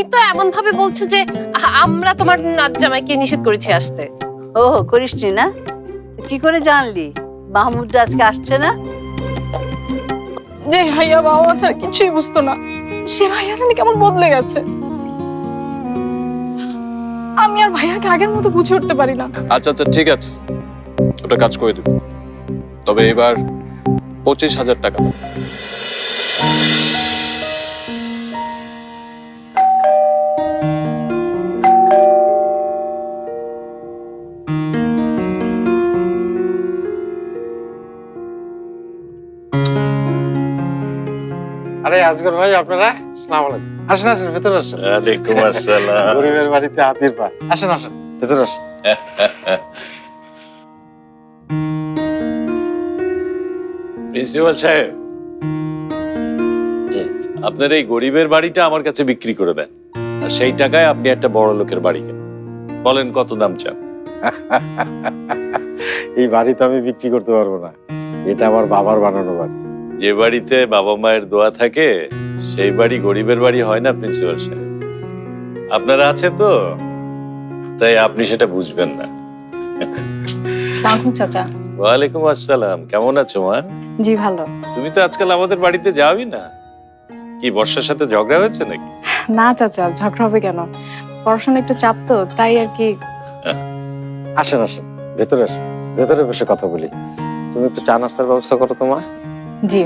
তুমি তো এমন ভাবে বলছো যে আমরা তোমার নাচ জামাইকে নিষেধ করেছি আসতে। ও করিসনি না? কি করে জানলি? মাহমুদ আজকে আসছে না? যে ভাইয়া বাবা ছাড়া কিছুই বুঝতো না। সে ভাইয়া জানি কেমন বদলে গেছে। আমি আর ভাইয়াকে আগের মতো বুঝে উঠতে পারি না। আচ্ছা আচ্ছা ঠিক আছে। ওটা কাজ করে দেব তবে এবার পঁচিশ হাজার টাকা দাও। আজগর ভাই আপনারা সালাম আলাইকুম। আসেন আসেন ভেতরে আসেন। ওয়ালাইকুম আসসালাম। গরিবের বাড়িতে হাতির পা। আসেন আসেন ভেতরে আসেন। প্রিন্সিপাল সাহেব। আপনার এই গরিবের বাড়িটা আমার কাছে বিক্রি করে দেন। আর সেই টাকায় আপনি একটা বড় লোকের বাড়ি কেন বলেন কত দাম চান? এই বাড়ি তো আমি বিক্রি করতে পারব না। এটা আমার বাবার বানানো বাড়ি। যে বাড়িতে বাবা মায়ের দোয়া থাকে সেই বাড়ি গরিবের বাড়ি হয় না প্রিন্সিপাল সাহেব? আপনারা আছে তো? তাই আপনি সেটা বুঝবেন না। চাচা। ওয়ালাইকুম আসসালাম। কেমন আছো মা? জি ভালো। তুমি তো আজকাল আমাদের বাড়িতে যাওই না। কি বর্ষার সাথে ঝগড়া হয়েছে নাকি? না চাচা ঝগড়া হবে কেন? পড়াশোনা একটু চাপ তো তাই আর কি। আসেন আসেন। ভেতরে আসেন। ভেতরে বসে কথা বলি। তুমি একটু চা নাস্তার ব্যবস্থা করো তোমার জি।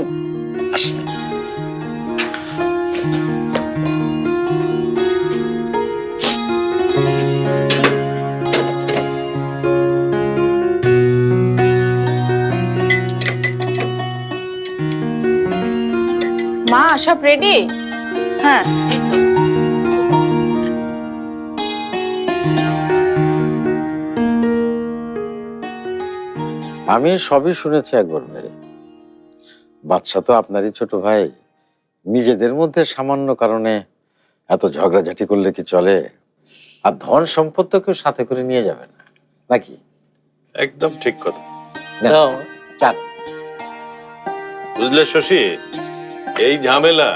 মা সব রেডি হ্যাঁ। আমি সবই শুনেছি একবার ভাই বাচ্চা তো আপনারই ছোট ভাই। নিজেদের মধ্যে সামান্য কারণে এত ঝগড়াঝাটি করলে কি চলে? আর ধন সম্পদ তো কেউ সাথে করে নিয়ে যাবে না নাকি? একদম ঠিক কথা। বুঝলে শশী এই ঝামেলা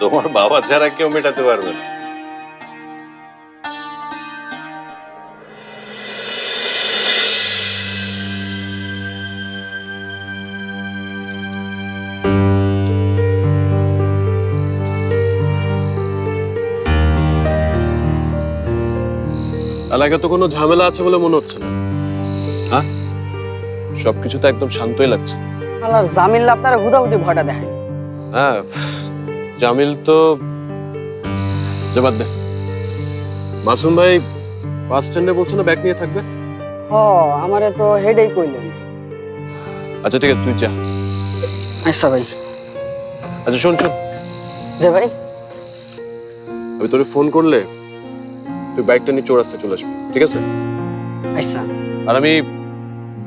তোমার বাবা ছাড়া কেউ মেটাতে পারবে না। এলাকায় তো কোনো ঝামেলা আছে বলে মনে হচ্ছে না। হ্যাঁ? সবকিছু তো একদম শান্তই লাগছে। আল্লাহর জামিল্লা আপনারা হুদাহুদি ভয়টা দেখায় হ্যাঁ জামিল তো জবাব দে। মাসুম ভাই বাস স্ট্যান্ডে বলছে না ব্যাগ নিয়ে থাকবে? হ আমারে তো হেডেই কইলেন। আচ্ছা ঠিক আছে তুই যা। আচ্ছা ভাই। আচ্ছা শোন শোন। যে ভাই। আমি তোরে ফোন করলে তুই ব্যাগটা নিয়ে চৌরাস্তায় চলে আসবি ঠিক আছে? আচ্ছা আর আমি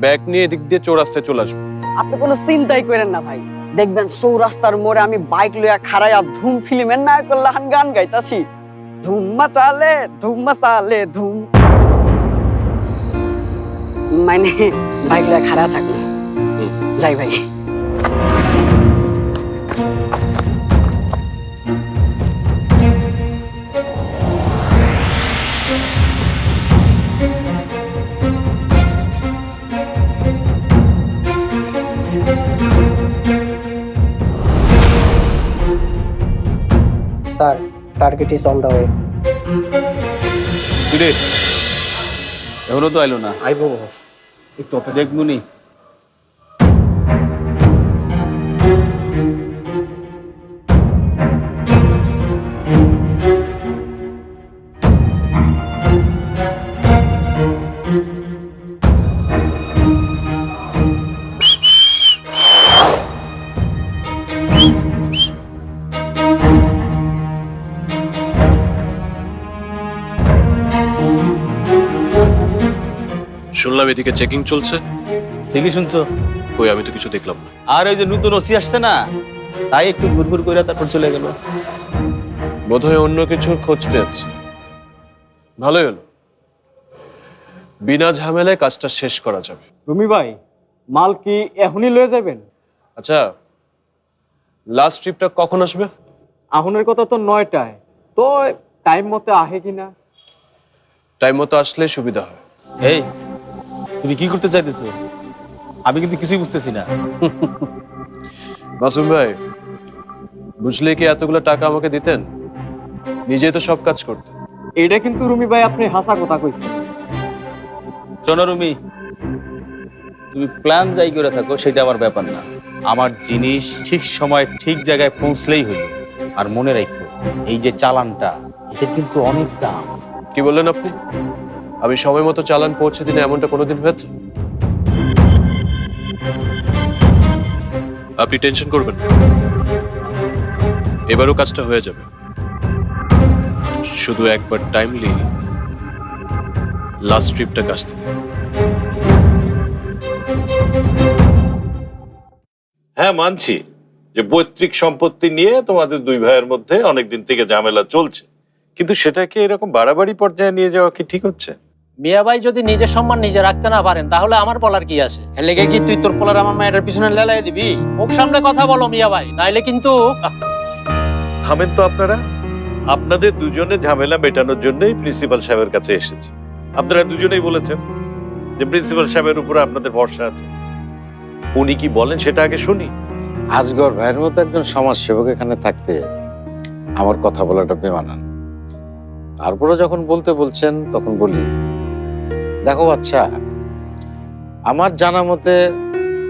ব্যাগ নিয়ে এদিক দিয়ে চৌরাস্তায় চলে আসব। আপনি কোনো চিন্তাই করেন না ভাই। দেখবেন চৌরাস্তার মোড়ে আমি বাইক লইয়া খাড়াইয়া ধুম ফিল্মের নায়ক লাহান গান গাইতাছি। ধুম মাচালে ধুম মাচালে ধুম। মানে বাইক লইয়া খাড়া থাকব। যাই ভাই। Sir, target is on the way কিরে? এখনও তো আইলো না। আইবো বস। একটু অপেক্ষা। দেখবুনি এদিকে চেকিং চলছে। ঠিকই শুনছো। কই আমি তো কিছু দেখলাম না। আর ওই যে নতুন ওসি আসছে না তাই একটু ঘুরঘুর করে তারপর চলে গেল। বোধহয় অন্য কিছুর খোঁজ পেয়েছে। ভালোই হলো। বিনা ঝামেলায় কাজটা শেষ করা যাবে। রুমি ভাই মাল কি এখনই লয়ে যাবেন? আচ্ছা লাস্ট ট্রিপটা কখন আসবে? আহনের কথা তো নয়টায়। তো টাইম মতো আহে কিনা? টাইম মতো আসলে সুবিধা হয়। এই তুমি কি করতে চাইতেছো? আমি কিন্তু কিছুই বুঝতেছি না। মাসুম ভাই বুঝলে কি এতগুলো টাকা আমাকে দিতেন? নিজেই তো সব কাজ করতেন। এটা কিন্তু রুমি ভাই আপনি হাসা কথা কইছেন। শোনো রুমি তুমি প্ল্যান যাই করে থাকো সেটা আমার ব্যাপার না। আমার জিনিস ঠিক সময় ঠিক জায়গায় পৌঁছলেই হলো। আর মনে রাখো এই যে চালানটা এটার কিন্তু অনেক দাম। কি বললেন আপনি? আমি সময় মতো চালান পৌঁছে দিনে এমনটা কোনোদিন হয়েছে? আপনি টেনশন করবেন এবারও কাজটা হয়ে যাবে। শুধু একবার টাইমলি লাস্ট ট্রিপটা কাজ থেকে। হ্যাঁ মানছি যে পৈতৃক সম্পত্তি নিয়ে তোমাদের দুই ভাইয়ের মধ্যে অনেকদিন থেকে ঝামেলা চলছে। কিন্তু সেটাকে এরকম বাড়াবাড়ি পর্যায়ে নিয়ে যাওয়া কি ঠিক হচ্ছে? মিয়া ভাই যদি নিজের সম্মান নিজে রাখতে না পারেন তাহলে আমার বলার কি আছে? লেগে কি তুই তোর পোলার আমার মায়ের পিছনে লেলাই দিবি? মুখ সামনে কথা বলো মিয়া ভাই নাইলে কিন্তু থামেন তো আপনারা। আপনাদের দুজনে ঝামেলা মেটানোর জন্যই প্রিন্সিপাল সাহেবের কাছে এসেছি। আপনারা দুজনেই বলেছেন যে প্রিন্সিপাল সাহেবের উপরে আপনাদের ভরসা আছে। উনি কি বলেন সেটা আগে শুনি। আজগর ভাইয়ের মতো একজন সমাজসেবক এখানে থাকতে আমার কথা বলাটা বেমানান। তারপরে যখন বলতে বলছেন তখন বলি দেখো বাচ্চা আমার জানা মতে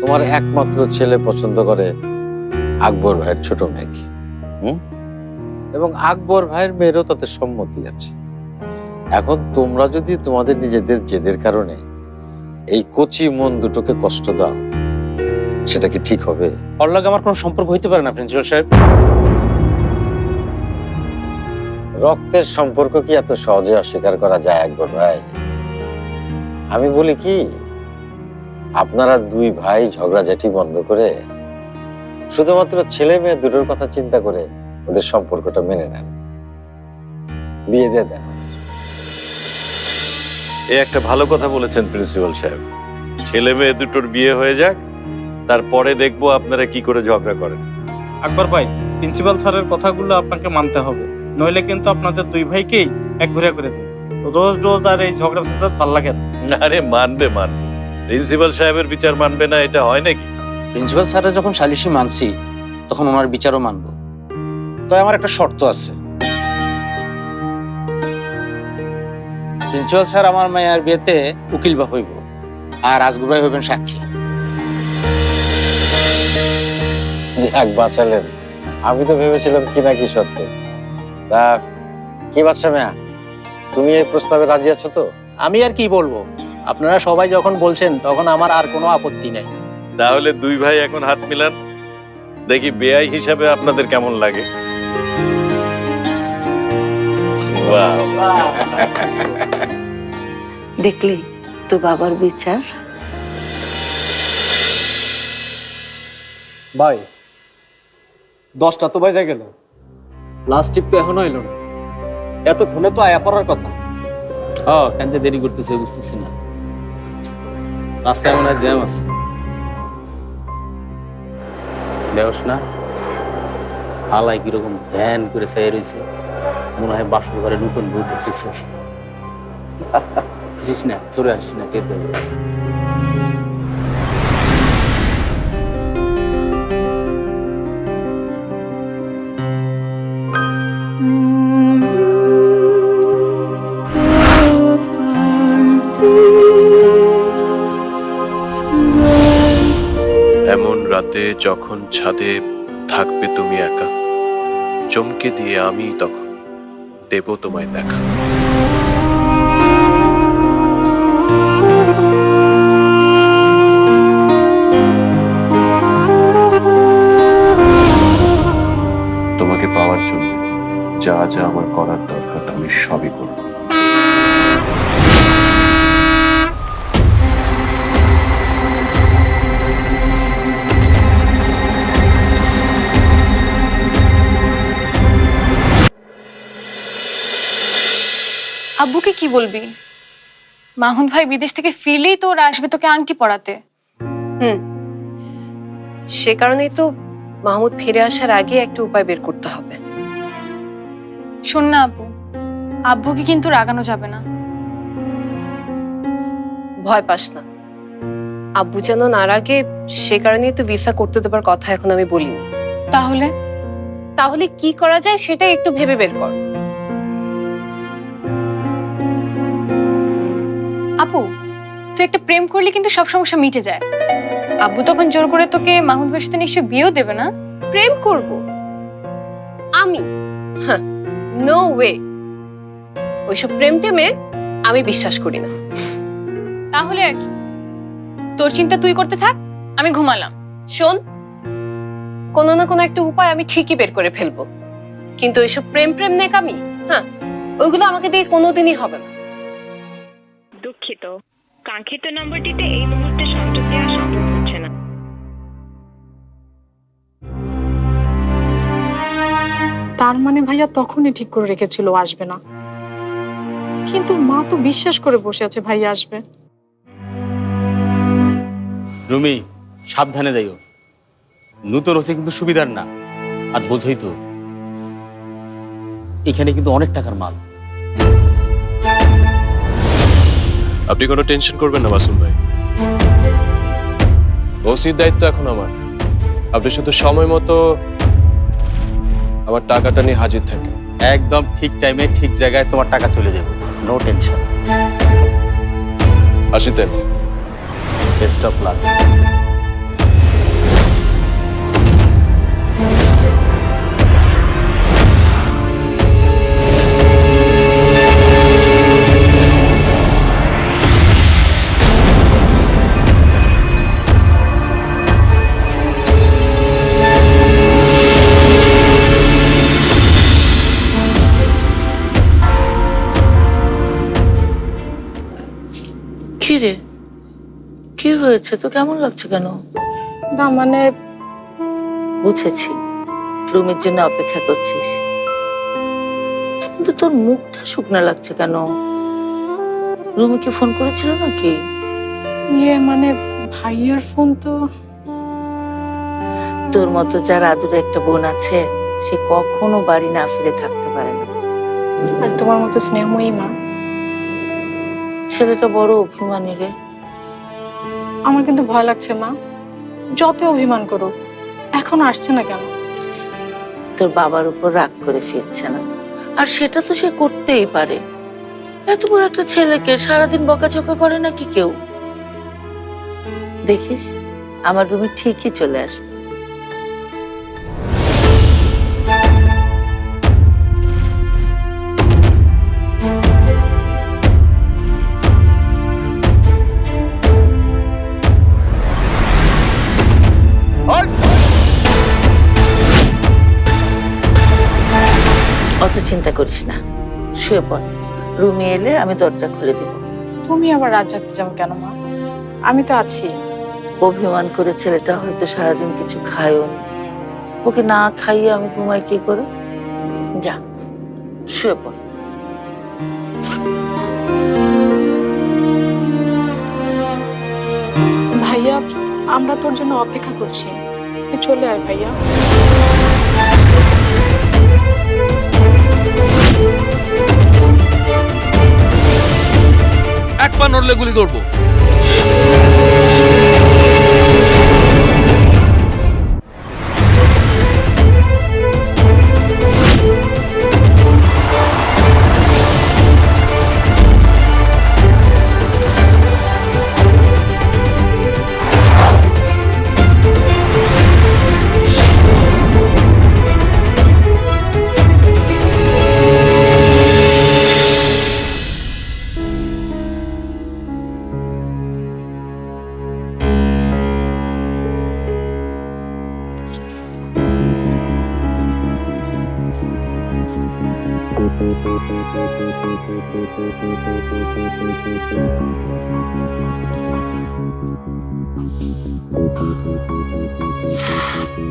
তোমার একমাত্র ছেলে পছন্দ করে আকবর ভাইয়ের ছোট মেয়েকে হুম? এবং আকবর ভাইয়ের মেয়েরও তাতে সম্মতি আছে। এখন তোমরা যদি তোমাদের নিজেদের জেদের কারণে এই কচি মন দুটোকে কষ্ট দাও সেটা কি ঠিক হবে? ওর লগে আমার কোনো সম্পর্ক হইতে পারে না প্রিন্সিপাল সাহেব। রক্তের সম্পর্ক কি এত সহজে অস্বীকার করা যায় একবার ভাই? আমি বলি কি আপনারা দুই ভাই ঝগড়াঝাটি বন্ধ করে শুধুমাত্র ছেলে মেয়ে দুটোর কথা চিন্তা করে ওদের সম্পর্কটা মেনে নেন। বিয়ে দিয়ে দেন। এ একটা ভালো কথা বলেছেন প্রিন্সিপাল সাহেব। ছেলে মেয়ে দুটোর বিয়ে হয়ে যাক তারপরে দেখব আপনারা কি করে ঝগড়া করেন। আকবর ভাই প্রিন্সিপাল স্যারের কথাগুলো আপনাকে মানতে হবে। নইলে কিন্তু আপনাদের দুই ভাইকেই এক ঘুরে করে দেবে। রোজ রোজ আর এই ঝগড়া ফেসাদ ভালো লাগে না। আরে মানবে মানবে। প্রিন্সিপাল সাহেবের বিচার মানবে না এটা হয় নাকি? প্রিন্সিপাল স্যারের যখন সালিশি মানছি তখন ওনার বিচারও মানবো। তো আমার একটা শর্ত আছে। প্রিন্সিপাল স্যার আমার মায়ের বিয়েতে উকিল বা হইব আর আজগুর ভাই হইবেন সাক্ষী। যাক বাঁচালেন আমি তো ভেবেছিলাম কি না কি সত্য তা কি বাচ্চা মেয়া? তুমি এই প্রস্তাবে রাজি আছো তো? আমি আর কি বলব? আপনারা সবাই যখন বলছেন তখন আমার আর কোনো আপত্তি নাই। তাহলে দুই ভাই এখন হাত মিলান। দেখি বেআই হিসাবে আপনাদের কেমন লাগে? বাহ। দেখলি তো বাবার বিচার? ভাই দশটা তো বাজে গেল। লাস্ট টিপ তো এখনও এলো না। এতক্ষণে তো আয়া পড়ার কথা। ও, কেন দেরি করতেছে বুঝতেছি না। রাস্তায় মনে হয় জ্যাম আছে। দেওস না। আলাই কীরকম ধ্যান করে চাই রয়েছে মনে হয় বাসর ঘরে নতুন বই করতেছে। আসিস না, চলে আসিস না, টের যখন ছাদে থাকবে তুমি একা, চমকে দিয়ে আমি তখন দেব তোমায় দেখা। তোমাকে পাওয়ার জন্য যা যা আমার করার দরকার, আমি সবই করব। আব্বুকে কি বলবি? মাহুন ভাই বিদেশ থেকে ফিরলেই তো ওরা আসবে তোকে আংটি পড়াতে পরাতে সে কারণেই তো মাহমুদ ফিরে আসার আগে একটা উপায় বের করতে হবে। শোন না আপু আব্বুকে কিন্তু রাগানো যাবে না। ভয় পাস না। আব্বু যেন না রাগে সে কারণে তো ভিসা করতে দেবার কথা এখন আমি বলিনি। তাহলে? তাহলে কি করা যায় সেটা একটু ভেবে বের কর। আপু তুই একটা প্রেম করলে কিন্তু সব সমস্যা মিটে যায়। আব্বু তখন জোর করে তোকে মাহুদ ভাইয়ের সাথে নিশ্চয়ই বিয়েও দেবে না? প্রেম করব। আমি? নো ওয়ে ওইসব প্রেম টেমে আমি বিশ্বাস করি না। তাহলে আর কি। তোর চিন্তা তুই করতে থাক আমি ঘুমালাম। শোন কোনো না কোনো একটা উপায় আমি ঠিকই বের করে ফেলব। কিন্তু ওইসব প্রেম প্রেম নেকামি হ্যাঁ ওইগুলো আমাকে দিয়ে কোনোদিনই হবে না। দুঃখিত কাঙ্ক্ষিত নম্বরটিতে এই মুহূর্তে সংযোগ দেওয়া সম্ভব হচ্ছে না। তার মানে ভাইয়া তখনই ঠিক করে রেখেছিল আসবে না। কিন্তু মা তো বিশ্বাস করে বসে আছে ভাইয়া আসবে। রুমি সাবধানে যাইও। নূতন হচ্ছে কিন্তু সুবিধার না। আর বোঝই তো এখানে কিন্তু অনেক টাকার মাল। আপনি কোনো টেনশন করবেন না মাসুম ভাই। ওসির দায়িত্ব এখন আমার। আপনি শুধু সময় মতো আমার টাকাটা নিয়ে হাজির থাকেন। একদম ঠিক টাইমে ঠিক জায়গায় তোমার টাকা চলে যাবে। নো টেনশন আসিতেন বেস্ট অফ লাক কি রে কি হয়েছে? তো কেমন লাগছে কেন? না মানে বুঝেছি। রুমের জন্য অপেক্ষা করছিস। কিন্তু তোর মুখটা শুকনো লাগছে কেন? রুমে কি ফোন করেছিল নাকি? ইয়ে মানে ভাইয়ার ফোন তো। তোর মতো যার আদুরে একটা বোন আছে সে কখনো বাড়ি না ফিরে থাকতে পারে না। আর তোমার মতো স্নেহময়ী মা। ছেলেটা বড় অভিমানী রে। আমার কিন্তু ভয় লাগছে মা। যত অভিমান করুক এখন আসছে না কেন? তোর বাবার উপর রাগ করে ফিরছে না। আর সেটা তো সে করতেই পারে। এত বড় একটা ছেলেকে সারাদিন বকাঝকা করে নাকি কেউ? দেখিস আমার রুমে ঠিকই চলে আসবে। চিন্তা করিস না। শুয়ে পড়। রুমে এলে আমি দরজা খুলে দিব। তুমি আবার রাত জাগতে যাও কেন মা? আমি তো আছি। অভিমান করে ছেলেটা হয়তো সারাদিন কিছু খায়ও নি। ওকে না খাইয়ে আমি ঘুমাই কি করে? যা শুয়ে পড়। ভাইয়া আমরা তোর জন্য অপেক্ষা করছি। তুই চলে আয় ভাইয়া। পা নড়লে গুলি করব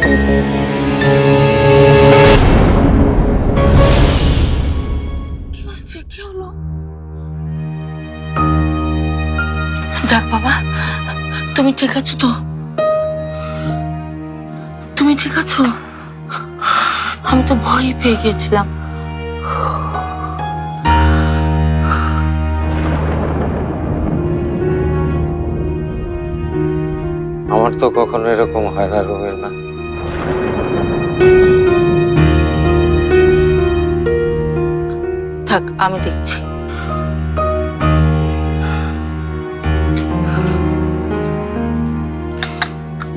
কি যাক বাবা তুমি ঠিক আছো তো? তুমি ঠিক আছো? আমি তো ভয় পেয়ে গেছিলাম আমার তো কখনো এরকম হয় না রুমের না থাক আমি দেখছি।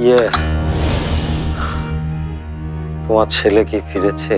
ইয়ে তোমার ছেলে কি ফিরেছে?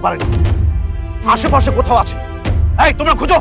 পারেনি। আশেপাশে কোথাও আছে। এই তোমরা খুঁজো।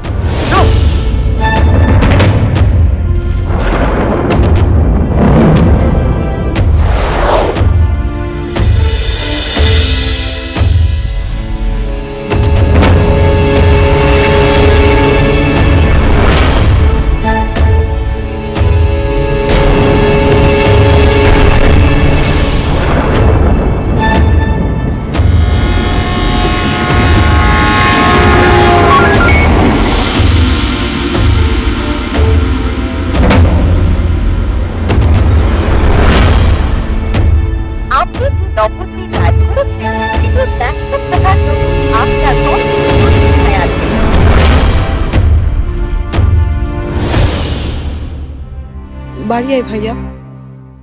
আয় ভাইয়া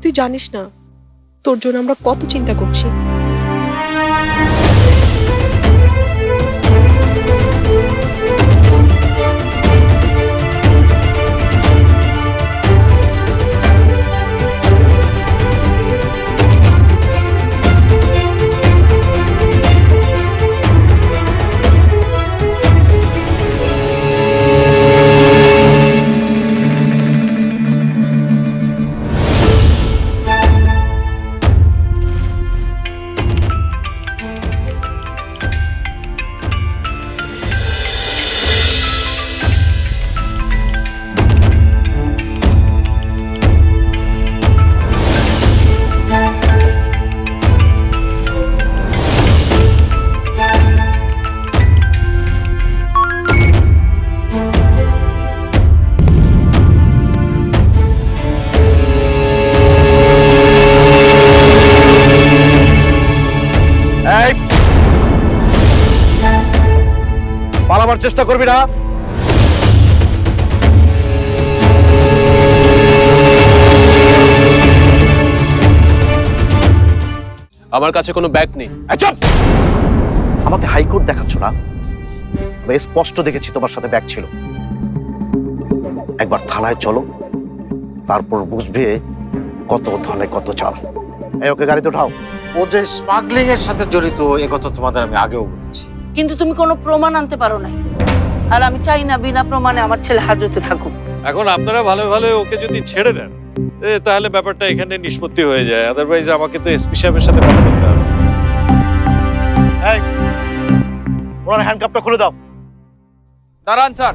তুই জানিস না তোর জন্য আমরা কত চিন্তা করছি। পালাবার চেষ্টা করবি না। আমার কাছে কোনো ব্যাগ নেই। চুপ! আমাকে হাইকোর্ট দেখাচ্ছ না? আমি স্পষ্ট দেখেছি তোমার সাথে ব্যাগ ছিল। একবার থানায় চলো তারপর বুঝবে কত ধনে কত চাল। এই ওকে গাড়িতে উঠাও। ও যে স্মাগলিং এর সাথে জড়িত এ কথা তোমাদের আমি আগেও বলেছি। কিন্তু তুমি কোনো প্রমাণ আনতে পারো নাই। আর আমি চাই না বিনা প্রমাণে আমার ছেলে হাজতে থাকুক। এখন আপনারা ভালো ভালো ওকে যদি ছেড়ে দেন তাহলে ব্যাপারটা এখানে নিষ্পত্তি হয়ে যায়। আদারওয়াইজ আমাকে তো এসপি সাহেবের সাথে কথা বলতে হবে। ওনার হ্যান্ডকাপটা খুলে দাও। দাঁড়ান স্যার।